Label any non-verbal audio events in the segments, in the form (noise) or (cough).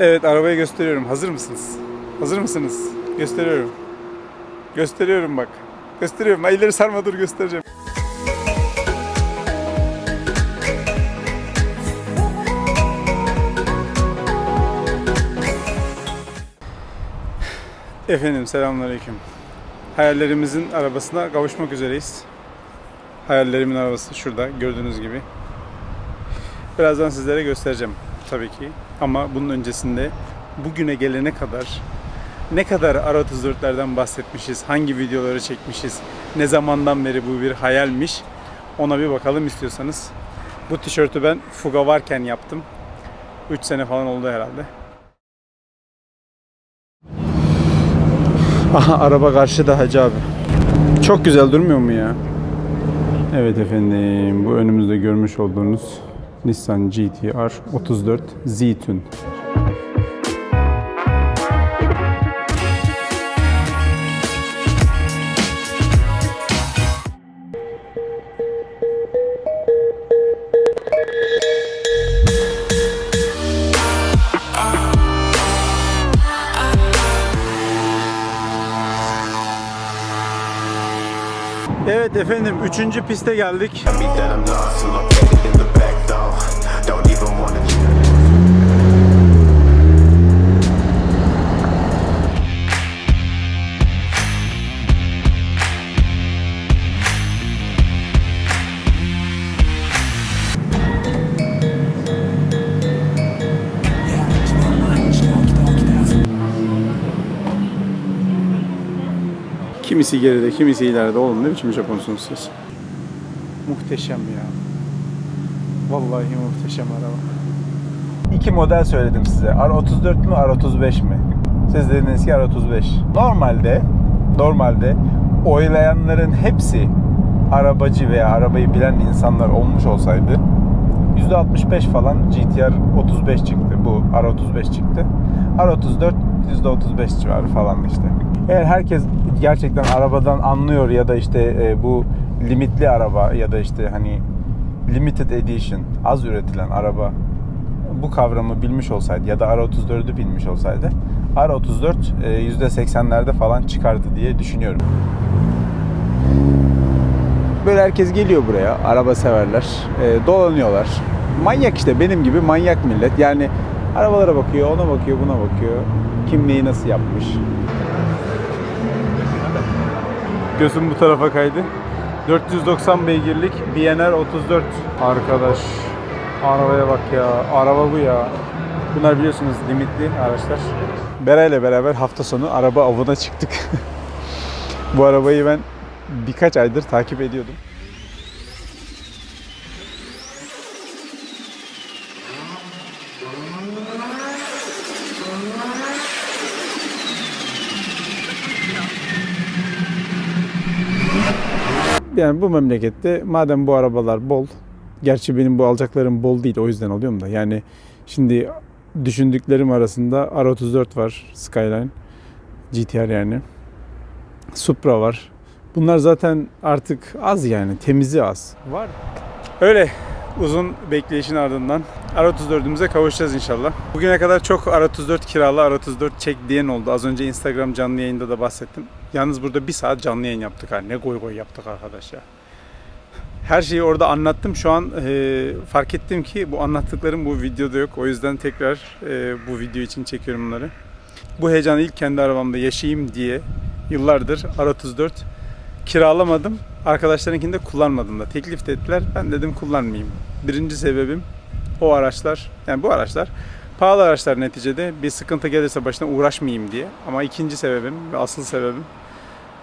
Evet arabayı gösteriyorum. Hazır mısınız? Hazır mısınız? Gösteriyorum. Gösteriyorum bak. Gösteriyorum. İleri sarma dur göstereceğim. Efendim selamünaleyküm. Hayallerimizin arabasına kavuşmak üzereyiz. Hayallerimin arabası şurada gördüğünüz gibi. Birazdan sizlere göstereceğim tabii ki. Ama bunun öncesinde bugüne gelene kadar ne kadar R34'lerden bahsetmişiz, hangi videoları çekmişiz, ne zamandan beri bu bir hayalmiş ona bir bakalım istiyorsanız. Bu tişörtü ben Fuga varken yaptım. 3 sene falan oldu herhalde. Aha araba karşıda Hacı abi. Çok güzel durmuyor mu ya? Evet efendim bu önümüzde görmüş olduğunuz Nissan GT-R 34 Z-Tune. Evet efendim 3. piste geldik. Kimisi geride, kimisi ileride. Oğlum ne biçim Japonsunuz siz? Muhteşem ya. Vallahi muhteşem araba. İki model söyledim size. R34 mü, R35 mi? Siz dediniz ki R35. Normalde, normalde oylayanların hepsi arabacı veya arabayı bilen insanlar olmuş olsaydı %65 falan GTR 35 çıktı. Bu R35 çıktı. R34 %35 civarı falan işte. Eğer herkes gerçekten arabadan anlıyor ya da işte e, bu limitli araba ya da işte hani limited edition az üretilen araba bu kavramı bilmiş olsaydı ya da R34'ü bilmiş olsaydı R34 e, %80'lerde falan çıkardı diye düşünüyorum. Böyle herkes geliyor buraya. Araba severler. e, dolanıyorlar. Manyak işte benim gibi manyak millet. Yani arabalara bakıyor, ona bakıyor, buna bakıyor. Kim neyi nasıl yapmış. Gözüm bu tarafa kaydı. 490 beygirlik BNR 34. Arkadaş arabaya bak ya. Araba bu ya. Bunlar biliyorsunuz limitli araçlar. Bera ile beraber hafta sonu araba avına çıktık. (laughs) bu arabayı ben birkaç aydır takip ediyordum. Yani bu memlekette madem bu arabalar bol, gerçi benim bu alacaklarım bol değil o yüzden alıyorum da. Yani şimdi düşündüklerim arasında R34 var, Skyline, GTR yani. Supra var. Bunlar zaten artık az yani. Temizi az. Var. Öyle uzun bekleyişin ardından R34'ümüze kavuşacağız inşallah. Bugüne kadar çok R34 kiralı, R34 çek diyen oldu. Az önce Instagram canlı yayında da bahsettim. Yalnız burada bir saat canlı yayın yaptık ha. Ne goy goy yaptık arkadaş ya. Her şeyi orada anlattım. Şu an e, fark ettim ki bu anlattıklarım bu videoda yok. O yüzden tekrar e, bu video için çekiyorum bunları. Bu heyecanı ilk kendi arabamda yaşayayım diye yıllardır R34 kiralamadım. Arkadaşlarınkini de kullanmadım da. Teklif de ettiler. Ben dedim kullanmayayım. Birinci sebebim o araçlar. Yani bu araçlar pahalı araçlar neticede. Bir sıkıntı gelirse başına uğraşmayayım diye. Ama ikinci sebebim ve asıl sebebim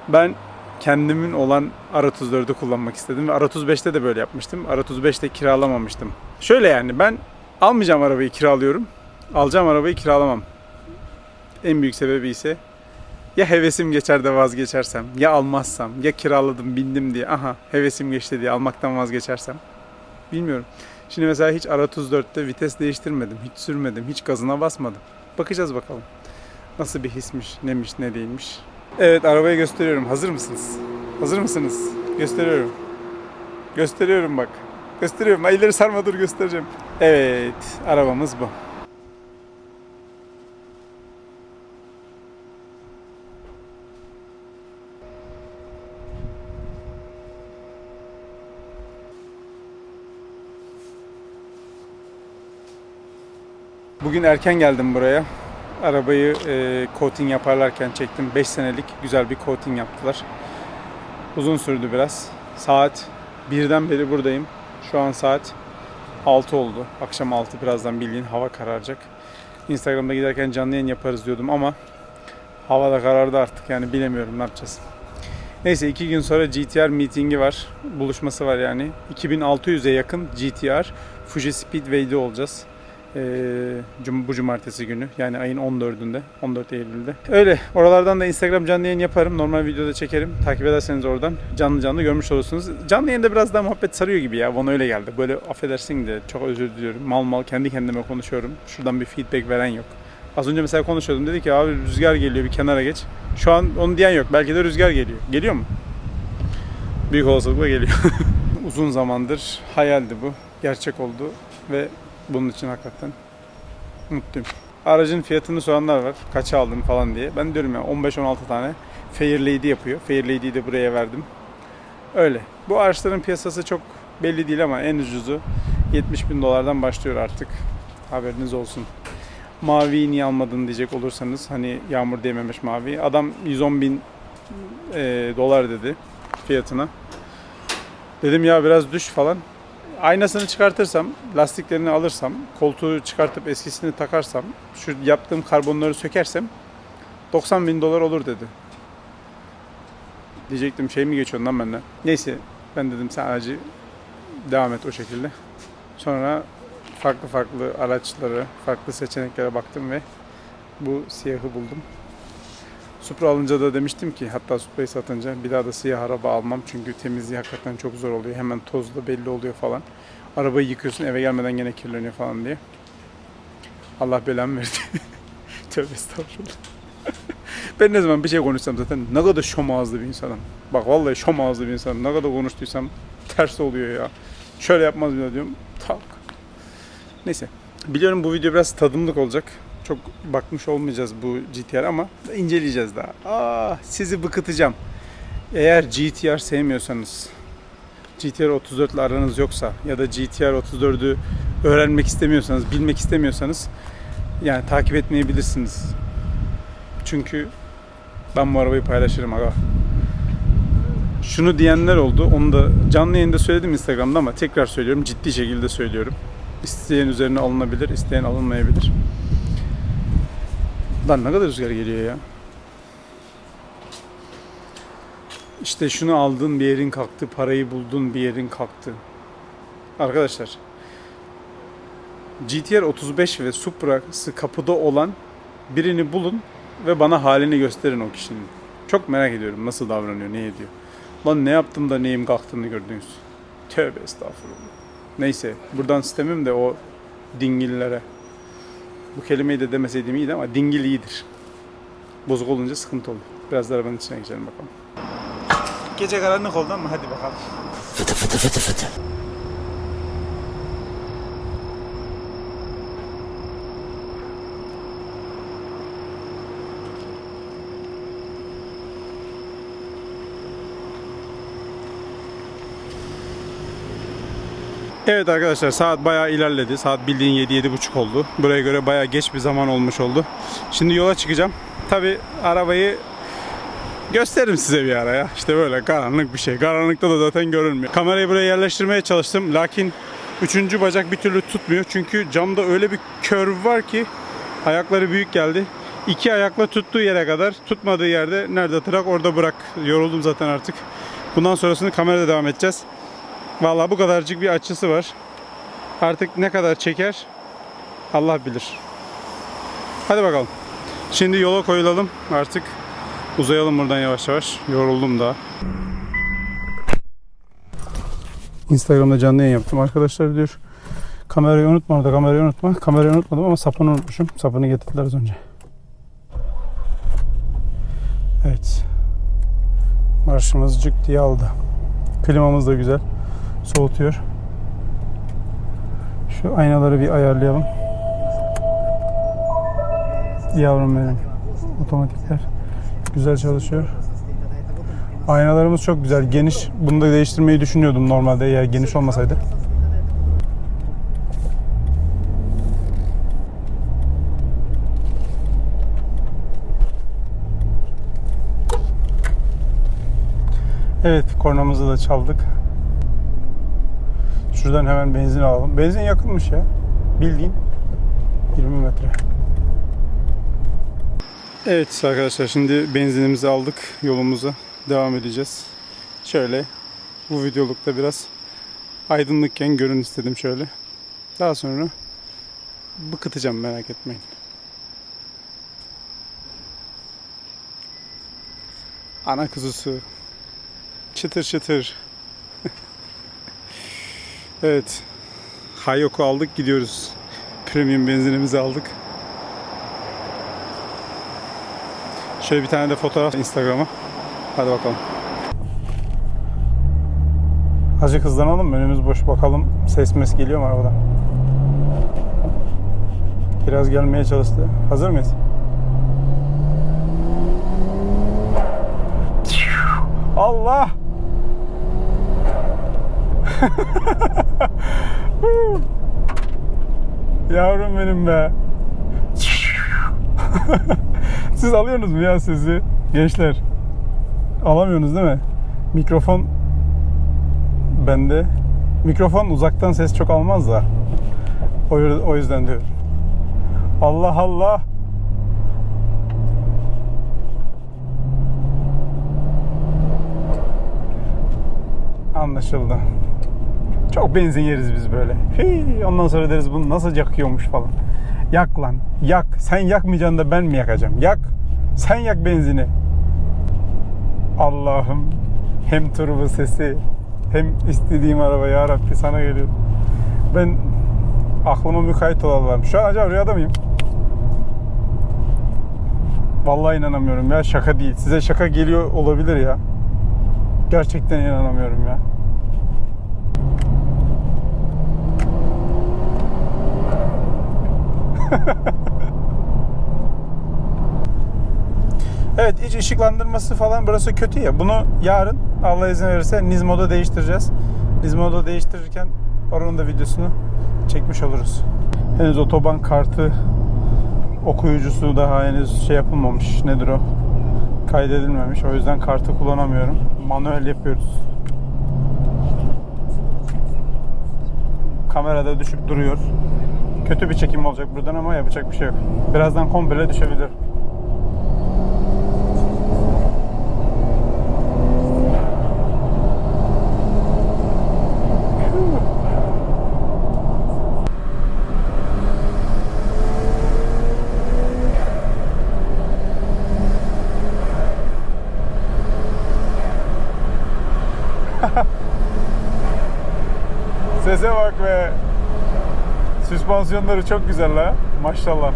ben kendimin olan R34'ü kullanmak istedim. Ve R35'te de böyle yapmıştım. R35'te kiralamamıştım. Şöyle yani ben almayacağım arabayı kiralıyorum. Alacağım arabayı kiralamam. En büyük sebebi ise ya hevesim geçer de vazgeçersem, ya almazsam, ya kiraladım bindim diye, aha hevesim geçti diye almaktan vazgeçersem. Bilmiyorum. Şimdi mesela hiç R34'te vites değiştirmedim, hiç sürmedim, hiç gazına basmadım. Bakacağız bakalım. Nasıl bir hismiş, neymiş, ne değilmiş. Evet arabayı gösteriyorum. Hazır mısınız? Hazır mısınız? Gösteriyorum. Gösteriyorum bak. Gösteriyorum. Ay ileri sarma dur göstereceğim. Evet arabamız bu. Bugün erken geldim buraya. Arabayı e, coating yaparlarken çektim. 5 senelik güzel bir coating yaptılar. Uzun sürdü biraz. Saat 1'den beri buradayım. Şu an saat 6 oldu. Akşam 6 birazdan bildiğin hava kararacak. Instagram'da giderken canlı yayın yaparız diyordum ama hava da karardı artık yani bilemiyorum ne yapacağız. Neyse iki gün sonra GTR meetingi var. Buluşması var yani. 2600'e yakın GTR Fuji Speedway'de olacağız. Ee, bu cumartesi günü yani ayın 14'ünde 14 Eylül'de. Öyle oralardan da Instagram canlı yayın yaparım. Normal videoda çekerim. Takip ederseniz oradan canlı canlı görmüş olursunuz. Canlı yayında biraz daha muhabbet sarıyor gibi ya. Bana öyle geldi. Böyle affedersin de çok özür diliyorum. Mal mal kendi kendime konuşuyorum. Şuradan bir feedback veren yok. Az önce mesela konuşuyordum. Dedi ki abi rüzgar geliyor bir kenara geç. Şu an onu diyen yok. Belki de rüzgar geliyor. Geliyor mu? Büyük olasılıkla geliyor. (laughs) Uzun zamandır hayaldi bu. Gerçek oldu ve bunun için hakikaten mutluyum. Aracın fiyatını soranlar var. Kaça aldın falan diye. Ben diyorum ya 15-16 tane Fair Lady yapıyor. Fair Lady'yi de buraya verdim. Öyle. Bu araçların piyasası çok belli değil ama en ucuzu 70 bin dolardan başlıyor artık. Haberiniz olsun. Maviyi niye almadın diyecek olursanız hani yağmur değmemiş mavi. Adam 110 bin e, dolar dedi fiyatına. Dedim ya biraz düş falan. Aynasını çıkartırsam, lastiklerini alırsam, koltuğu çıkartıp eskisini takarsam, şu yaptığım karbonları sökersem 90 bin dolar olur dedi. Diyecektim şey mi geçiyorsun lan benden? Neyse ben dedim sen aracı devam et o şekilde. Sonra farklı farklı araçları, farklı seçeneklere baktım ve bu siyahı buldum. Supra alınca da demiştim ki hatta Supra'yı satınca bir daha da siyah araba almam çünkü temizliği hakikaten çok zor oluyor. Hemen tozla belli oluyor falan. Arabayı yıkıyorsun eve gelmeden gene kirleniyor falan diye. Allah belamı verdi. (laughs) Tövbe estağfurullah. (laughs) ben ne zaman bir şey konuşsam zaten ne kadar şom ağızlı bir insanım. Bak vallahi şom ağızlı bir insanım. Ne kadar konuştuysam ters oluyor ya. Şöyle yapmaz mı diyorum. Tak. Neyse. Biliyorum bu video biraz tadımlık olacak. Çok bakmış olmayacağız bu GTR ama inceleyeceğiz daha. Aa, sizi bıkıtacağım. Eğer GTR sevmiyorsanız, GTR 34 ile aranız yoksa ya da GTR 34'ü öğrenmek istemiyorsanız, bilmek istemiyorsanız yani takip etmeyebilirsiniz. Çünkü ben bu arabayı paylaşırım aga. Şunu diyenler oldu. Onu da canlı yayında söyledim Instagram'da ama tekrar söylüyorum. Ciddi şekilde söylüyorum. İsteyen üzerine alınabilir, isteyen alınmayabilir. Lan ne kadar rüzgar geliyor ya. İşte şunu aldın bir yerin kalktı, parayı buldun bir yerin kalktı. Arkadaşlar GTR 35 ve Supra'sı kapıda olan birini bulun ve bana halini gösterin o kişinin. Çok merak ediyorum nasıl davranıyor, ne ediyor. Lan ne yaptım da neyim kalktığını gördünüz. Tövbe estağfurullah. Neyse buradan sistemim de o dingillere. Bu kelimeyi de demeseydim iyiydi ama dingil iyidir. Bozuk olunca sıkıntı olur. Biraz da arabanın içine geçelim bakalım. Gece karanlık oldu ama hadi bakalım. Evet arkadaşlar saat bayağı ilerledi. Saat bildiğin 7-7.30 oldu. Buraya göre bayağı geç bir zaman olmuş oldu. Şimdi yola çıkacağım. Tabi arabayı gösteririm size bir ara ya. İşte böyle karanlık bir şey. Karanlıkta da zaten görünmüyor. Kamerayı buraya yerleştirmeye çalıştım. Lakin üçüncü bacak bir türlü tutmuyor. Çünkü camda öyle bir curve var ki ayakları büyük geldi. İki ayakla tuttuğu yere kadar tutmadığı yerde nerede trak orada bırak. Yoruldum zaten artık. Bundan sonrasını kamerada devam edeceğiz. Vallahi bu kadarcık bir açısı var. Artık ne kadar çeker Allah bilir. Hadi bakalım. Şimdi yola koyulalım. Artık uzayalım buradan yavaş yavaş. Yoruldum daha. Instagram'da canlı yayın yaptım. Arkadaşlar diyor kamerayı unutma orada kamerayı unutma. Kamerayı unutmadım ama sapını unutmuşum. Sapını getirdiler az önce. Evet. Marşımız cık diye aldı. Klimamız da güzel soğutuyor. Şu aynaları bir ayarlayalım. Yavrum benim. Otomatikler güzel çalışıyor. Aynalarımız çok güzel. Geniş. Bunu da değiştirmeyi düşünüyordum normalde eğer geniş olmasaydı. Evet kornamızı da çaldık. Şuradan hemen benzin alalım. Benzin yakınmış ya. Bildiğin 20 metre. Evet arkadaşlar şimdi benzinimizi aldık. Yolumuza devam edeceğiz. Şöyle bu videolukta biraz aydınlıkken görün istedim şöyle. Daha sonra bıkıtacağım merak etmeyin. Ana kuzusu. Çıtır çıtır. Evet. Hayok'u aldık gidiyoruz. Premium benzinimizi aldık. Şöyle bir tane de fotoğraf Instagram'a. Hadi bakalım. Azıcık hızlanalım? Önümüz boş bakalım. Ses mes geliyor mu arabadan? Biraz gelmeye çalıştı. Hazır mıyız? Allah! (laughs) Yavrum benim be. (laughs) Siz alıyorsunuz mu ya sesi? Gençler. Alamıyorsunuz değil mi? Mikrofon bende. Mikrofon uzaktan ses çok almaz da. O, o yüzden diyorum. Allah Allah. Anlaşıldı. Çok benzin yeriz biz böyle. Hii, ondan sonra deriz bunu nasıl yakıyormuş falan. Yak lan. Yak. Sen yakmayacaksın da ben mi yakacağım? Yak. Sen yak benzini. Allah'ım. Hem turbo sesi hem istediğim araba ya Rabbi sana geliyor. Ben aklıma mukayyet olalım. Şu an acaba rüyada mıyım? Vallahi inanamıyorum ya şaka değil. Size şaka geliyor olabilir ya. Gerçekten inanamıyorum ya. (laughs) Evet iç ışıklandırması falan burası kötü ya. Bunu yarın Allah izin verirse Nizmo'da değiştireceğiz. Nizmo'da değiştirirken oranın da videosunu çekmiş oluruz. Henüz otoban kartı okuyucusu daha henüz şey yapılmamış. Nedir o? Kaydedilmemiş. O yüzden kartı kullanamıyorum. Manuel yapıyoruz. Kamerada düşüp duruyor. Kötü bir çekim olacak buradan ama yapacak bir şey yok. Birazdan komple düşebilir. (laughs) Sese bak be. Süspansiyonları çok güzel la. Maşallah.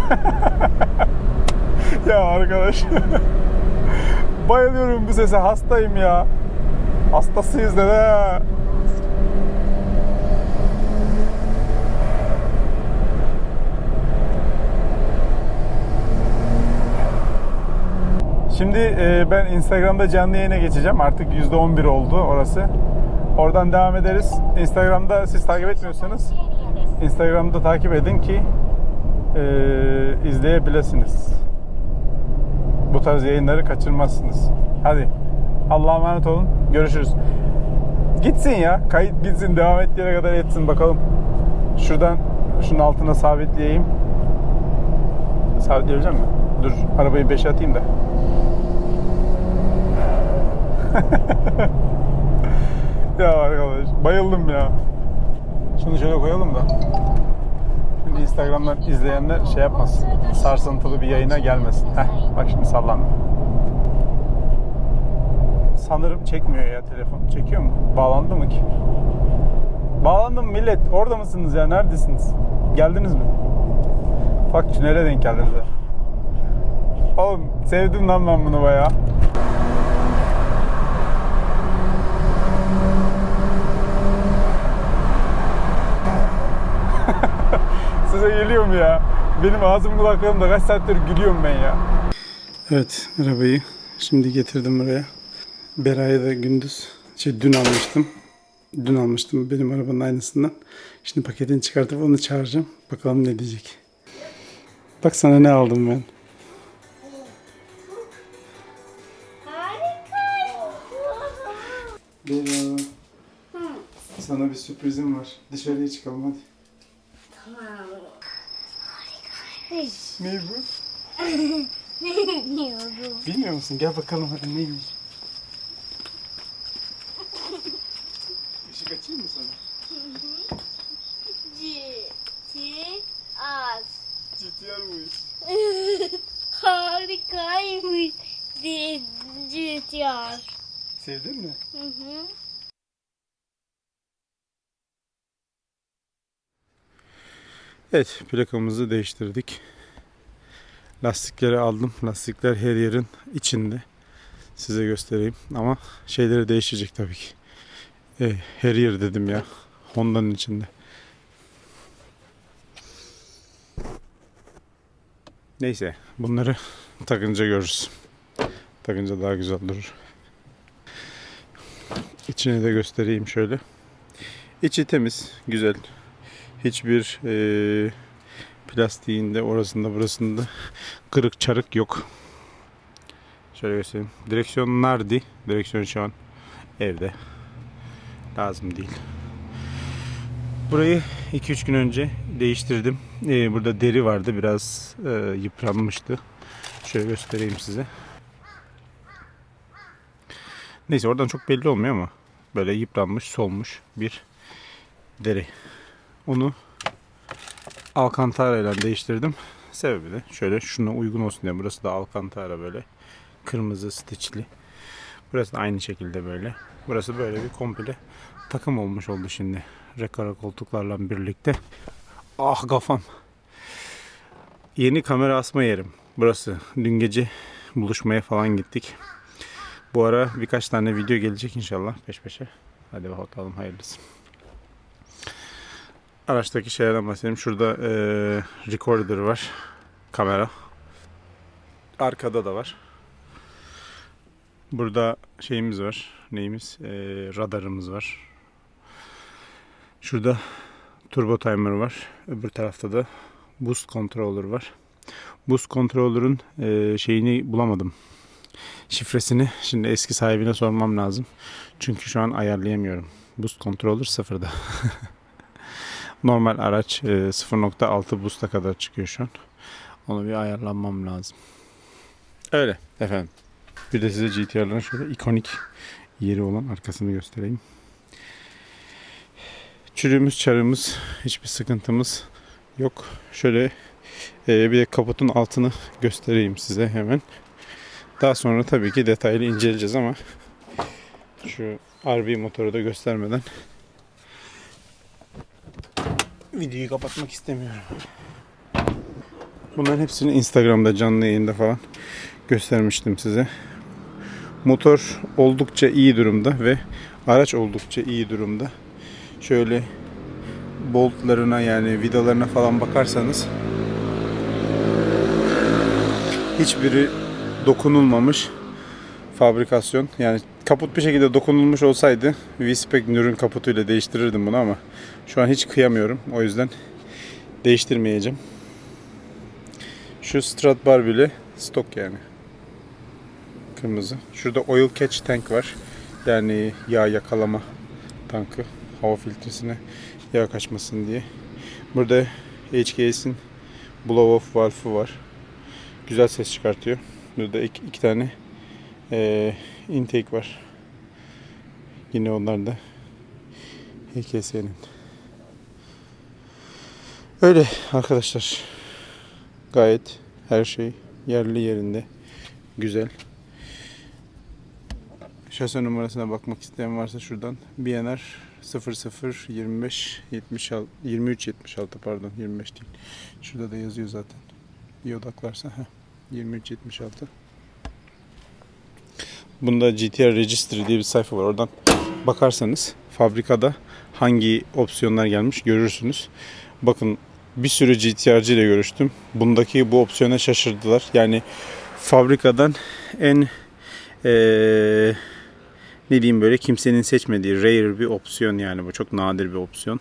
(laughs) ya arkadaş. (laughs) Bayılıyorum bu sese. Hastayım ya. Hastasıyız ha. Şimdi e, ben Instagram'da canlı yayına geçeceğim. Artık %11 oldu orası. Oradan devam ederiz. Instagram'da siz takip etmiyorsanız Instagram'da takip edin ki e, izleyebilirsiniz. Bu tarz yayınları kaçırmazsınız. Hadi Allah'a emanet olun. Görüşürüz. Gitsin ya. Kayıt gitsin. Devam yere kadar etsin bakalım. Şuradan şunun altına sabitleyeyim. Sabitleyebilecek mi? Dur arabayı 5'e atayım da. (laughs) ya arkadaş bayıldım ya. Şunu şöyle koyalım da. Şimdi Instagram'dan izleyenler şey yapmasın. Sarsıntılı bir yayına gelmesin. Heh, bak şimdi sallandı. Sanırım çekmiyor ya telefon. Çekiyor mu? Bağlandı mı ki? Bağlandım millet. Orada mısınız ya? Neredesiniz? Geldiniz mi? Bak tünele denk geldiniz. Oğlum sevdim lan ben bunu bayağı. Size geliyor mu ya? Benim ağzım kulaklarımda kaç saattir gülüyorum ben ya. Evet arabayı şimdi getirdim buraya. Beray'ı da gündüz şey dün almıştım. Dün almıştım benim arabanın aynısından. Şimdi paketini çıkartıp onu çağıracağım. Bakalım ne diyecek. Bak sana ne aldım ben. Harika. Bera. Sana bir sürprizim var. Dışarıya çıkalım hadi. Ne bu? Bilmiyorum. Bilmiyor musun? Gel bakalım hadi neymiş. Işık açayım mı sana? GTR. GTR'mış. (laughs) Harikaymış. GTR. Sevdin mi? Hı hı. Evet plakamızı değiştirdik. Lastikleri aldım. Lastikler her yerin içinde. Size göstereyim. Ama şeyleri değişecek tabii ki. E, her yer dedim ya. Honda'nın içinde. Neyse bunları takınca görürüz. Takınca daha güzel durur. İçini de göstereyim şöyle. İçi temiz, güzel. Hiçbir eee plastiğinde orasında burasında kırık çarık yok. Şöyle göstereyim. Direksiyon nardi. Direksiyon şu an evde. Lazım değil. Burayı 2-3 gün önce değiştirdim. Ee, burada deri vardı. Biraz e, yıpranmıştı. Şöyle göstereyim size. Neyse oradan çok belli olmuyor ama böyle yıpranmış, solmuş bir deri. Onu Alcantara ile değiştirdim. Sebebi de şöyle şuna uygun olsun diye. Burası da Alcantara böyle. Kırmızı stitchli. Burası da aynı şekilde böyle. Burası böyle bir komple takım olmuş oldu şimdi. Rekara koltuklarla birlikte. Ah kafam. Yeni kamera asma yerim. Burası. Dün gece buluşmaya falan gittik. Bu ara birkaç tane video gelecek inşallah peş peşe. Hadi bakalım hayırlısı. Araçtaki şeylerden bahsedeyim. Şurada eee recorder var. Kamera. Arkada da var. Burada şeyimiz var. Neyimiz? Eee, radarımız var. Şurada turbo timer var. Öbür tarafta da boost controller var. Boost controller'ın eee, şeyini bulamadım. Şifresini şimdi eski sahibine sormam lazım. Çünkü şu an ayarlayamıyorum. Boost controller sıfırda. (laughs) Normal araç e, 0.6 boost'a kadar çıkıyor şu an. Onu bir ayarlanmam lazım. Öyle efendim. Bir de size GTR'ların şöyle ikonik yeri olan arkasını göstereyim. Çürüğümüz, çarığımız, hiçbir sıkıntımız yok. Şöyle e, bir de kaputun altını göstereyim size hemen. Daha sonra tabii ki detaylı inceleyeceğiz ama şu RB motoru da göstermeden videoyu kapatmak istemiyorum. Bunların hepsini Instagram'da canlı yayında falan göstermiştim size. Motor oldukça iyi durumda ve araç oldukça iyi durumda. Şöyle boltlarına yani vidalarına falan bakarsanız hiçbiri dokunulmamış fabrikasyon. Yani kaput bir şekilde dokunulmuş olsaydı V-Spec Nür'ün kaputuyla değiştirirdim bunu ama şu an hiç kıyamıyorum. O yüzden değiştirmeyeceğim. Şu Strat bar bile stok yani. Kırmızı. Şurada oil catch tank var. Yani yağ yakalama tankı. Hava filtresine yağ kaçmasın diye. Burada HKS'in blow off valve'ı var. Güzel ses çıkartıyor. Burada iki, iki tane eee, intake var. Yine onlar da HKS'nin. Öyle arkadaşlar. Gayet her şey yerli yerinde. Güzel. Şase numarasına bakmak isteyen varsa şuradan BNR 00 25 76 23 76 pardon 25 değil. Şurada da yazıyor zaten. Bir odaklarsa heh, 23 76. Bunda GTR Registry diye bir sayfa var. Oradan bakarsanız fabrikada hangi opsiyonlar gelmiş görürsünüz. Bakın bir sürü GTR'cı ile görüştüm. Bundaki bu opsiyona şaşırdılar. Yani fabrikadan en eee, ne diyeyim böyle kimsenin seçmediği rare bir opsiyon yani bu çok nadir bir opsiyon.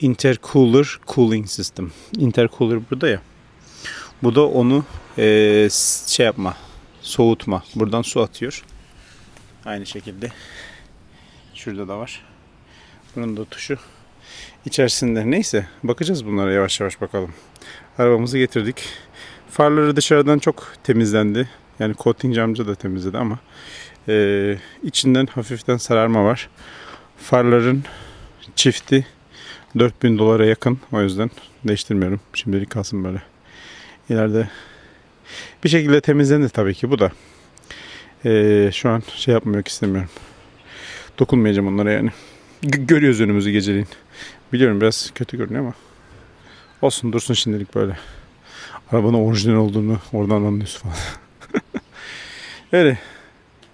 Intercooler Cooling System. Intercooler burada ya. Bu da onu eee, şey yapma, soğutma. Buradan su atıyor. Aynı şekilde. Şurada da var. Bunun da tuşu içerisinde. Neyse bakacağız bunlara yavaş yavaş bakalım. Arabamızı getirdik. Farları dışarıdan çok temizlendi. Yani coating camcı da temizledi ama eee, içinden hafiften sararma var. Farların çifti 4000 dolara yakın. O yüzden değiştirmiyorum. Şimdilik kalsın böyle. İleride bir şekilde temizlenir tabii ki bu da. Eee, şu an şey yapmak istemiyorum. Dokunmayacağım onlara yani. G- görüyoruz önümüzü geceliğin. Biliyorum biraz kötü görünüyor ama olsun dursun şimdilik böyle. Arabanın orijinal olduğunu oradan anlıyorsun falan. (laughs) Öyle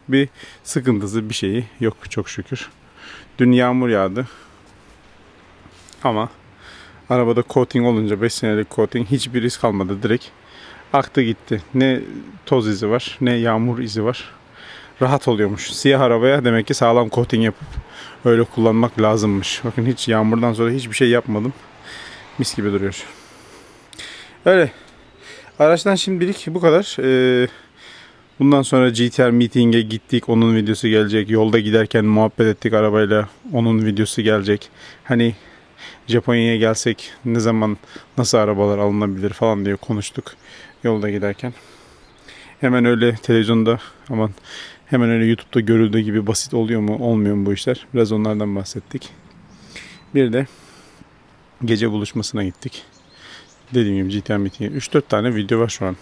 bir sıkıntısı bir şeyi yok çok şükür. Dün yağmur yağdı. Ama arabada coating olunca 5 senelik coating hiçbir risk kalmadı direkt. Aktı gitti. Ne toz izi var ne yağmur izi var. Rahat oluyormuş. Siyah arabaya demek ki sağlam coating yapıp öyle kullanmak lazımmış. Bakın hiç yağmurdan sonra hiçbir şey yapmadım. Mis gibi duruyor. Öyle. Araçtan şimdilik bu kadar. Ee, bundan sonra GTR meeting'e gittik. Onun videosu gelecek. Yolda giderken muhabbet ettik arabayla. Onun videosu gelecek. Hani Japonya'ya gelsek ne zaman nasıl arabalar alınabilir falan diye konuştuk yolda giderken. Hemen öyle televizyonda aman hemen öyle YouTube'da görüldüğü gibi basit oluyor mu olmuyor mu bu işler? Biraz onlardan bahsettik. Bir de gece buluşmasına gittik. Dediğim gibi GTR Meeting'e 3-4 tane video var şu an.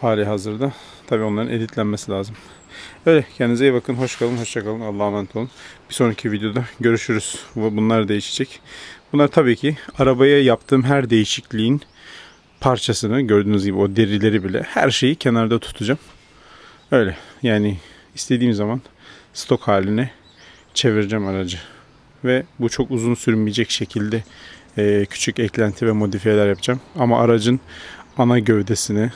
Hali hazırda. Tabii onların editlenmesi lazım. Öyle kendinize iyi bakın. Hoş kalın. Hoşça kalın. Allah'a emanet olun. Bir sonraki videoda görüşürüz. Bu- Bunlar değişecek. Bunlar tabii ki arabaya yaptığım her değişikliğin parçasını gördüğünüz gibi o derileri bile her şeyi kenarda tutacağım. Öyle yani istediğim zaman stok haline çevireceğim aracı. Ve bu çok uzun sürmeyecek şekilde e, küçük eklenti ve modifiyeler yapacağım. Ama aracın ana gövdesine,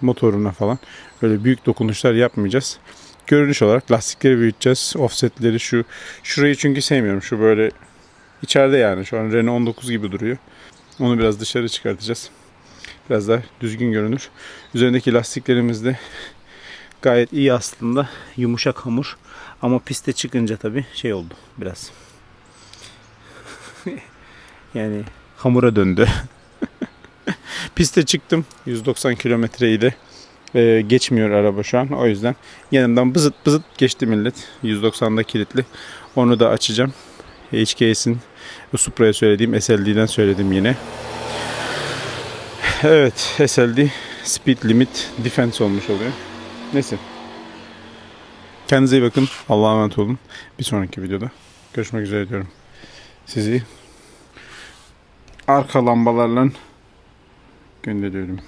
motoruna falan öyle büyük dokunuşlar yapmayacağız. Görünüş olarak lastikleri büyüteceğiz. Offsetleri şu şurayı çünkü sevmiyorum. Şu böyle içeride yani şu an Renault 19 gibi duruyor. Onu biraz dışarı çıkartacağız. Biraz daha düzgün görünür. Üzerindeki lastiklerimiz de gayet iyi aslında. Yumuşak hamur. Ama piste çıkınca tabii şey oldu biraz. (laughs) yani hamura döndü. (laughs) Piste çıktım. 190 kilometreydi. Ee, geçmiyor araba şu an. O yüzden yanımdan bızıt bızıt geçti millet. 190'da kilitli. Onu da açacağım. HKS'in Supra'ya söylediğim SLD'den söyledim yine. Evet SLD Speed Limit Defense olmuş oluyor. Neyse. Kendinize iyi bakın. Allah'a emanet olun. Bir sonraki videoda görüşmek üzere diyorum. Sizi arka lambalarla gönderiyorum.